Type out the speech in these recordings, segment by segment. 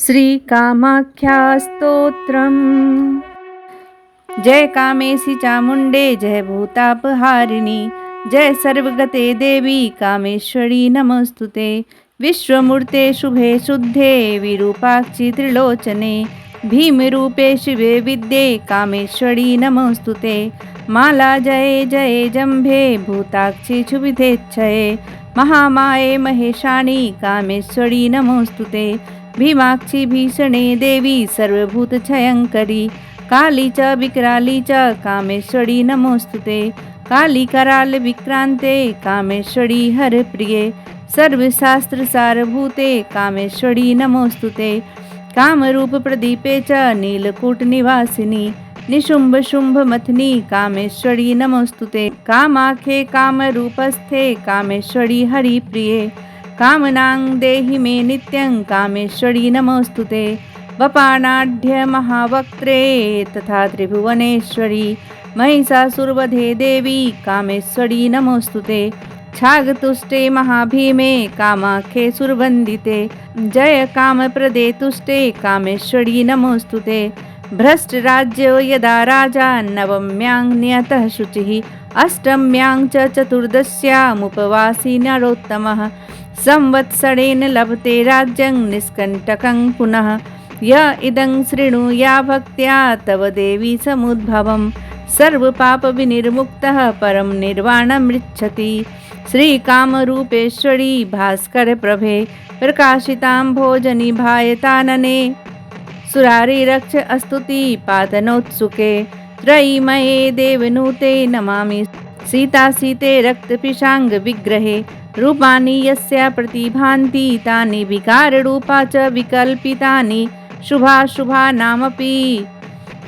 श्रीकामाख्यास्तोत्रम्। जय कामेशी चामुण्डे जय भूतापहारिणी जय सर्वगते देवी कामेश्वरी नमस्तुते। विश्वमूर्ते शुभे शुद्धे विरूपाक्षि त्रिलोचने भीमरूपे शिवे विद्ये कामेश्वरी नमस्तुते। माला जये जये जम्भे भूताक्षि क्षुभिधेच्छये महामाये महेशाणी कामेश्वरी नमोऽस्तु ते भीमाक्षी भीषणे देवी सर्वभूतक्षयङ्करी काली च विक्राली च कामेश्वरी नमोस्तुते। काली कराल विक्रान्ते कामेश्वरी हरप्रिये। सर्वशास्त्रसारभूते कामेश्वरी नमोस्तुते। कामरूपप्रदीपे च नीलकूटनिवासिनी निशुम्भशुम्भमथनी कामेश्वरी नमोस्तुते। कामाखे कामरूपस्थे कामेश्वरी हरिप्रिये। कामनां देहि मे नित्यं कामेश्वरी नमोऽस्तु ते। वपानाढ्य महावक्त्रे तथा त्रिभुवनेश्वरी महिषासुर्वधे देवी कामेश्वरी नमोऽस्तु ते। छागतुष्टे महाभीमे कामाख्ये सुरवन्दिते जय कामप्रदे तुष्टे कामेश्वरी नमोऽस्तु ते। भ्रष्टराज्यो यदा राजा नवम्यां नियतः शुचिः। अष्टम्यां च चतुर्दश्यामुपवासी नरोत्तमः। संवत्सरेण लभते राज्यं निष्कण्टकं पुनः। य इदं शृणु या भक्त्या तव देवी समुद्भवं। सर्वपापविनिर्मुक्तः परं निर्वाणमृच्छति श्रीकामरूपेश्वरी भास्करप्रभे प्रकाशितां भोजनि भायतानने सुरारिरक्ष अस्तुति पादनोत्सुके त्रयीमये देवनूते नमामि। सीतासीते रक्तपिशाङ्गविग्रहे रूपाणि यस्य प्रतिभान्ति तानि विकाररूपा च विकल्पितानि। शुभाशुभानामपि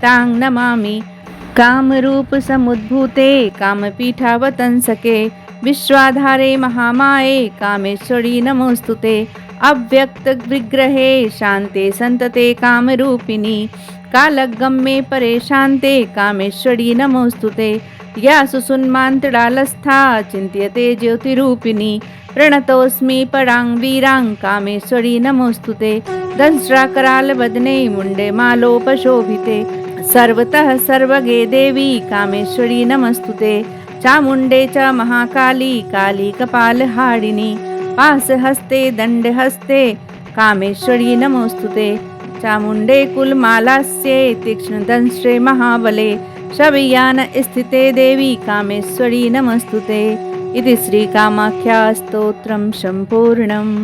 तां नमामि। कामरूपसमुद्भूते कामपीठावतंसके विश्वाधारे महामाये कामेश्वरी नमोऽस्तु ते अव्यक्तविग्रहे शान्ते सन्तते कामरूपिणी। कालगम्ये परे शान्ते कामेश्वरी नमोऽस्तु ते या सुसुन्मान्तडालस्था चिन्त्यते ज्योतिरूपिणी। प्रणतोऽस्मि परां वीरां कामेश्वरी नमोऽस्तु ते दंष्ट्राकरालवदने मुण्डे मालोपशोभिते। सर्वतः सर्वगे देवी कामेश्वरी नमस्तु ते चामुण्डे च महाकाली काली कपालहारिणी। पासहस्ते दण्डहस्ते कामेश्वरी नमोऽस्तु ते चामुण्डे कुलमालास्ये तीक्ष्णदंश्रे महाबले। शवयान स्थिते देवी कामेश्वरी नमस्तु ते। इति श्रीकामाख्यास्तोत्रं सम्पूर्णम्